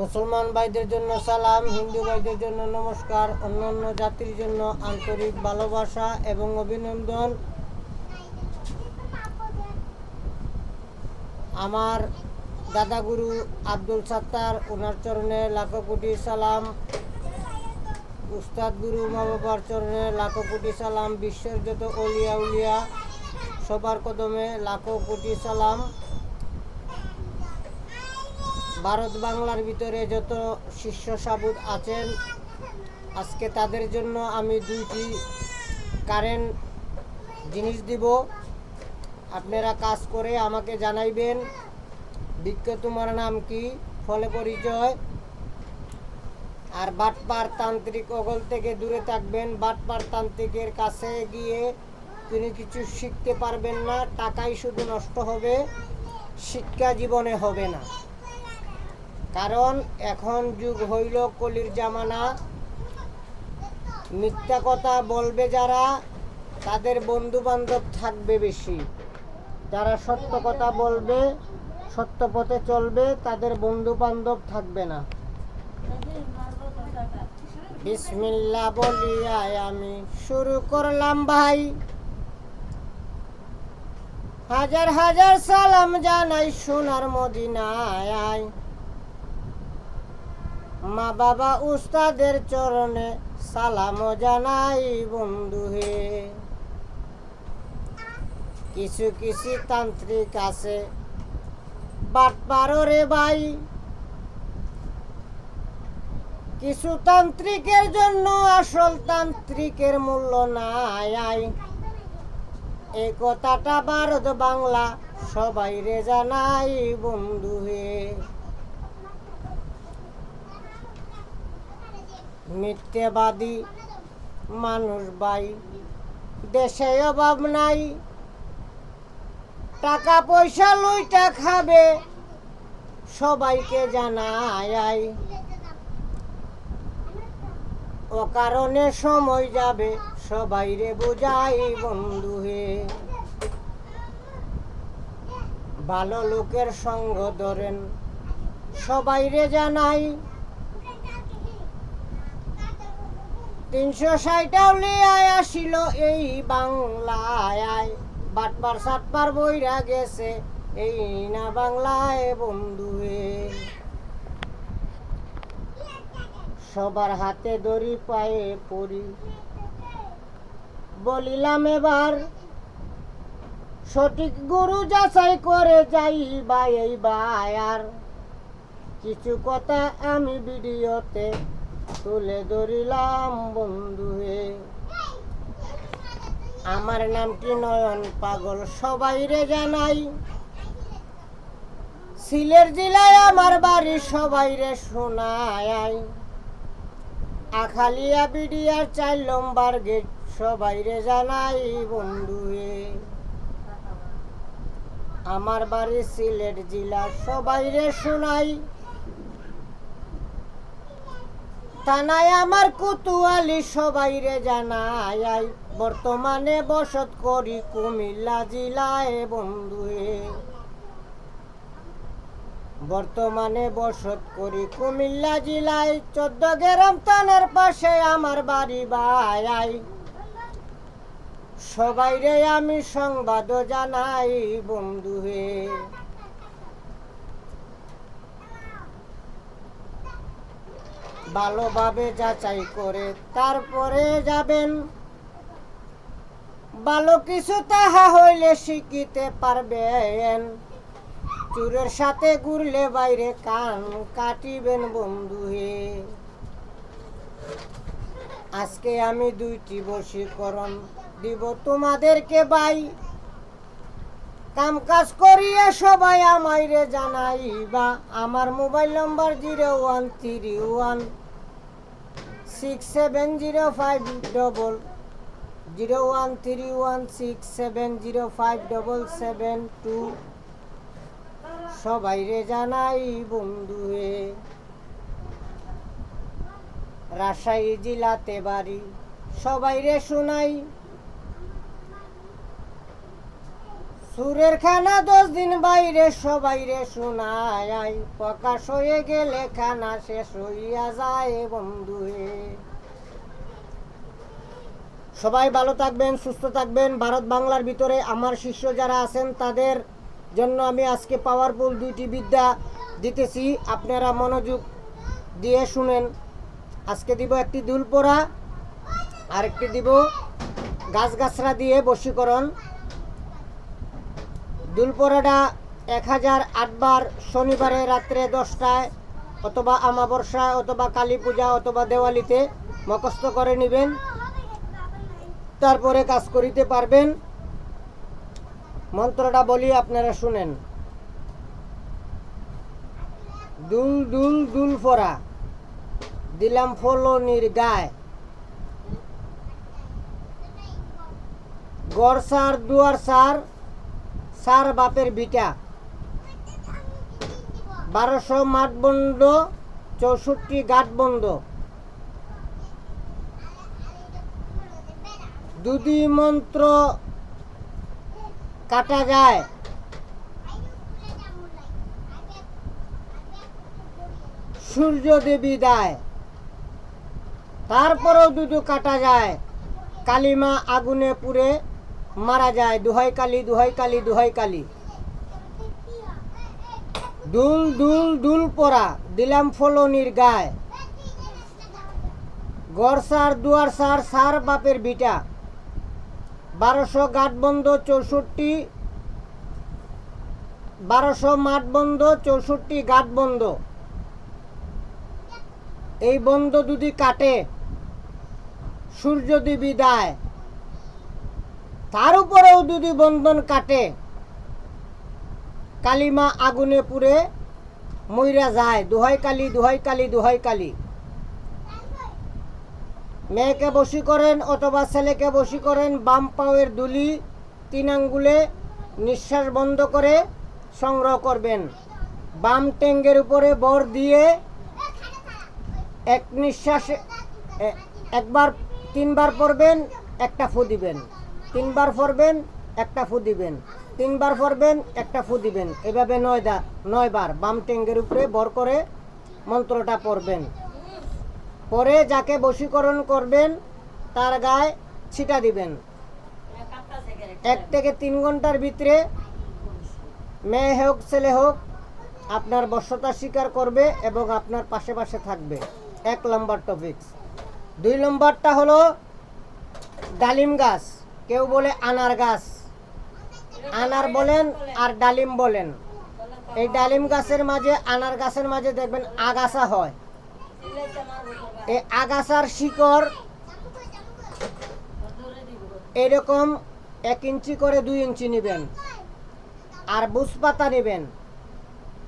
মুসলমান ভাইদের জন্য সালাম, হিন্দু ভাইদের জন্য নমস্কার অন্যান্য জাতির জন্য আন্তরিক ভালোবাসা এবং অভিনন্দন। আমার দাদাগুরু আব্দুল সাত্তার, ওনার চরণে লাখো কোটি সালাম। উস্তাদ গুরু মা বাবার চরণে লাখো কোটি সালাম। বিশ্বের যত অলিয়া উলিয়া, সবার কদমে লাখো কোটি সালাম। ভারত বাংলার ভিতরে যত শিষ্য সাবুদ আছেন, আজকে তাদের জন্য আমি দুইটি কারেন্ট জিনিস দিব। আপনারা কাজ করে আমাকে জানাইবেন। বিজ্ঞ তোমার নাম কি? ফলে পরিচয়। আর বাটপার তান্ত্রিক অগল থেকে দূরে থাকবেন। বাটপার তান্ত্রিকের কাছে গিয়ে তিনি কিছু শিখতে পারবেন না। টাকাই শুধু নষ্ট হবে, শিক্ষা জীবনে হবে না। কারণ এখন যুগ হইল কলির জামানা। মিথ্যা কথা বলবে যারা, তাদের বন্ধু বান্ধব থাকবে বেশি। যারা সত্য কথা বলবে, সত্য পথে চলবে, তাদের বন্ধু বান্ধব থাকবে না। বিসমিল্লা বলিয়ায় আমি শুরু করলাম ভাই। হাজার হাজার সালাম জানাই সোনার মদিনায়। মা বাবা উস্তাদের চরণে সালাম জানাই বন্ধু হে। কিছু কিছু তান্ত্রিক আছে রে ভাই। কিছু তান্ত্রিকের জন্য আসল তান্ত্রিকের মূল্য নাই আই। এই কথাটা ভারত বাংলা সবাই রে জানাই বন্ধু হে। মিথ্যেবাদী মানুষ বাই দেশে অভাব নাই। টাকা পয়সা লইটা খাবে, সবাইকে জানাই ও কারণে সময় যাবে, সবাই রে বোঝাই বন্ধু হে। ভালো লোকের সঙ্গ ধরেন, সবাই রে জানাই তিনশো ষাটটাও লিয়ায় আসিল এই বাংলায়। বাটপার সাতবার বইরা গেছে এই না বাংলায় বন্ধুয়ে। সবার হাতে দড়ি পায়ে পড়ি। বলিলাম এবার, সঠিক গুরু যাচাই করে যাই বা এই বায়ার। কিছু কথা আমি ভিডিওতে তুলে ধরিলাম বন্ধুয়ে আমার নামটি নয়ন পাগল, সবাই রে জানাই। সিলেট জেলায় আমার বাড়ি, সবাই রে শোনায়। আখালিয়া বিডিয়ার চার লম্বার গেট, সবাই রে জানাই বন্ধুয়ে আমার বাড়ি সিলেট জেলা, সবাই রে শোনাই থানায় আমার কুতুয়ালি সবাই রে জানাই বর্তমানে বসত করি কুমিল্লা জেলায় বন্ধুয়ে বর্তমানে বসত করি কুমিল্লা জেলায়, চোদ্দ গ্রাম থানার পাশে আমার বাড়ি বাই সবাই রে আমি সংবাদ জানাই বন্ধুয়ে ভালোভাবে যাচাই করে তারপরে যাবেন। ভালো কিছু তাহা হইলে শিখিতে পারবেন। চুরের সাথে ঘুরলে বাইরে কান কাটিবেন বন্ধু হে আজকে আমি দুইটি বশীকরণ দিব তোমাদেরকে বাই কাম কাজ করিয়ে সবাই আমাইরে জানাইবা, আমার mobile number zero one three one six seven zero five double, zero one three one six seven zero five double seven two. সবাই রে জানাই বন্ধু হে রাজশাহী জেলাতে বাড়ি সবাই রে শোনাই। সুরের খানা দশ দিন বাইরে সবাইরে শোনায়। প্রকাশ হয়ে গেলে খানা শেষ হইয়া যায় বন্ধুয়ে সবাই ভালো থাকবেন, সুস্থ থাকবেন। ভারত বাংলার ভিতরে আমার শিষ্য যারা আছেন, তাদের জন্য আমি আজকে পাওয়ারফুল দুইটি বিদ্যা দিতেছি। আপনারা মনোযোগ দিয়ে শুনেন। আজকে দিব একটি দুলপোড়া আর একটি দিব গাছগাছরা দিয়ে বশীকরণ। দুলপোড়াটা এক হাজার আটবার শনিবারে রাত্রে দশটায় অথবা আমাবর্ষায় অথবা কালী পূজা অথবা দেওয়ালিতে মুখস্থ করে নেবেন। তারপরে কাজ করিতে পারবেন। মন্ত্রটা বলি আপনারা শুনেন। দুল দুল দুল ফোরা দিলাম ফলনির গায়। গড় সার, দুয়ার সার সার বাপের বিটা বারোশো মাঠ বন্ধ, চৌষট্টি গাঠ বন্ধ। দুদি মন্ত্র কাটা যায়। সূর্য দেবী দেয়। তারপরেও দুধু কাটা যায়। কালিমা আগুনে পুড়ে মারা যায়, দুহাই কালি দুহাই কালি দুহাই কালি। দুল দুল দুল পরা দিলাম ফলনির গায়। গড় সার, দুয়ার সার সার বাপের বিটা। বারোশো গাঠ বন্ধ চৌষট্টি, বারোশো মাঠ বন্ধ চৌষট্টি গাঠ বন্ধ এই বন্ধ যদি কাটে, সূর্য দেয়। তার উপরেও যদি বন্ধন কাটে, কালিমা আগুনে পুড়ে মইরা যায়। দুহাই কালি দুহাই কালি দুহাই কালি। মেয়েকে বসি করেন অথবা ছেলেকে বসি করেন, বাম পাওয়ের দুলি তিন আঙ্গুলে নিঃশ্বাস বন্ধ করে সংগ্রহ করবেন। বাম ট্যাঙ্গের উপরে বর দিয়ে এক নিঃশ্বাসে একবার, তিনবার পড়বেন, একটা ফু দিবেন। তিনবার পড়বেন একটা ফু দিবেন। তিনবার পড়বেন একটা ফু দিবেন। এভাবে নয় দা নয় বার বাম ট্যাঙ্গের উপরে বর করে মন্ত্রটা পড়বেন। পরে যাকে বশীকরণ করবেন, তার গায়ে ছিটা দিবেন। এক থেকে তিন ঘণ্টার ভিতরে মেয়ে হোক, ছেলে হোক, আপনার বশ্যতা স্বীকার করবে এবং আপনার পাশে পাশে থাকবে। এক নম্বর টপিকস দুই নম্বরটা হলো ডালিম গাছ। কেউ বলে আনার গাছ। আনার বলেন আর ডালিম বলেন। এই ডালিম গাছের মাঝে, আনার গাছের মাঝে দেখবেন আগাছা হয়। এই আগাছার শিকড় এরকম এক ইঞ্চি করে দুই ইঞ্চি নেবেন আর বুস পাতা নেবেন।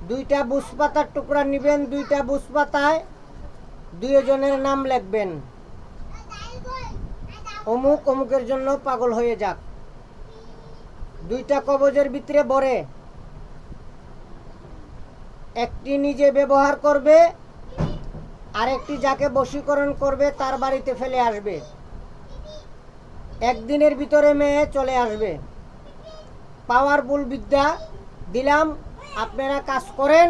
দুইটা বুস পাতার টুকরা নেবেন, দুইটা বুস পাতায় দুইজনের নাম লিখবেন। অমুক অমুকের জন্য পাগল হয়ে যাক। দুইটা কবজের ভিতরে বরে একটি নিজে ব্যবহার করবে, আরেকটি যাকে বশীকরণ করবে তার বাড়িতে ফেলে আসবে। একদিনের ভিতরে মেয়ে চলে আসবে। পাওয়ারফুল বিদ্যা, দিলাম, আপনারা কাজ করেন,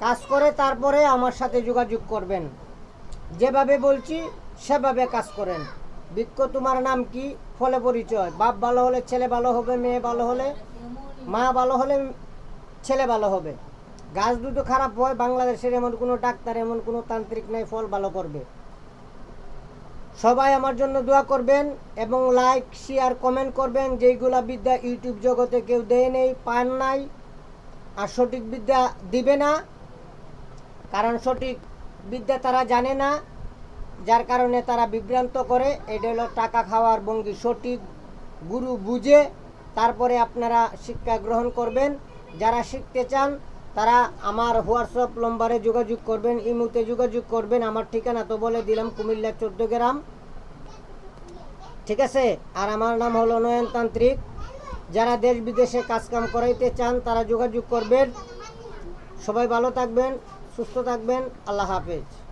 কাজ করে তারপরে আমার সাথে যোগাযোগ করবেন। যেভাবে বলছি, সেভাবে কাজ করেন। বৃক্ষ তোমার নাম কি? ফলে পরিচয়। বাপ ভালো হলে ছেলে ভালো হবে, মেয়ে ভালো হলে মা ভালো হলে ছেলে ভালো হবে। গাছ দুটো খারাপ হয়, বাংলাদেশের এমন কোনো ডাক্তার, এমন কোনো তান্ত্রিক নাই, ফল ভালো করবে। সবাই আমার জন্য দোয়া করবেন এবং লাইক শেয়ার কমেন্ট করবেন। যেইগুলা বিদ্যা ইউটিউব জগতে কেউ দেয় নেই, পান নাই, আর সঠিক বিদ্যা দিবে না, কারণ সঠিক বিদ্যা তারা জানে না। যার কারণে তারা বিভ্রান্ত করে। এটা হলো টাকা খাওয়ার ভঙ্গি। সঠিক গুরু বুঝে তারপরে আপনারা শিক্ষা গ্রহণ করবেন। যারা শিখতে চান, তারা আমার হোয়াটসঅ্যাপ নম্বরে যোগাযোগ করবেন, ইমুতে যোগাযোগ করবেন। আমার ঠিকানা তো বলে দিলাম, কুমিল্লা চোদ্দ গ্রাম। ঠিক আছে? আর আমার নাম হলো নয়নতান্ত্রিক যারা দেশ বিদেশে কাজকাম করাইতে চান, তারা যোগাযোগ করবেন। সবাই ভালো থাকবেন, সুস্থ থাকবেন। আল্লাহ হাফেজ।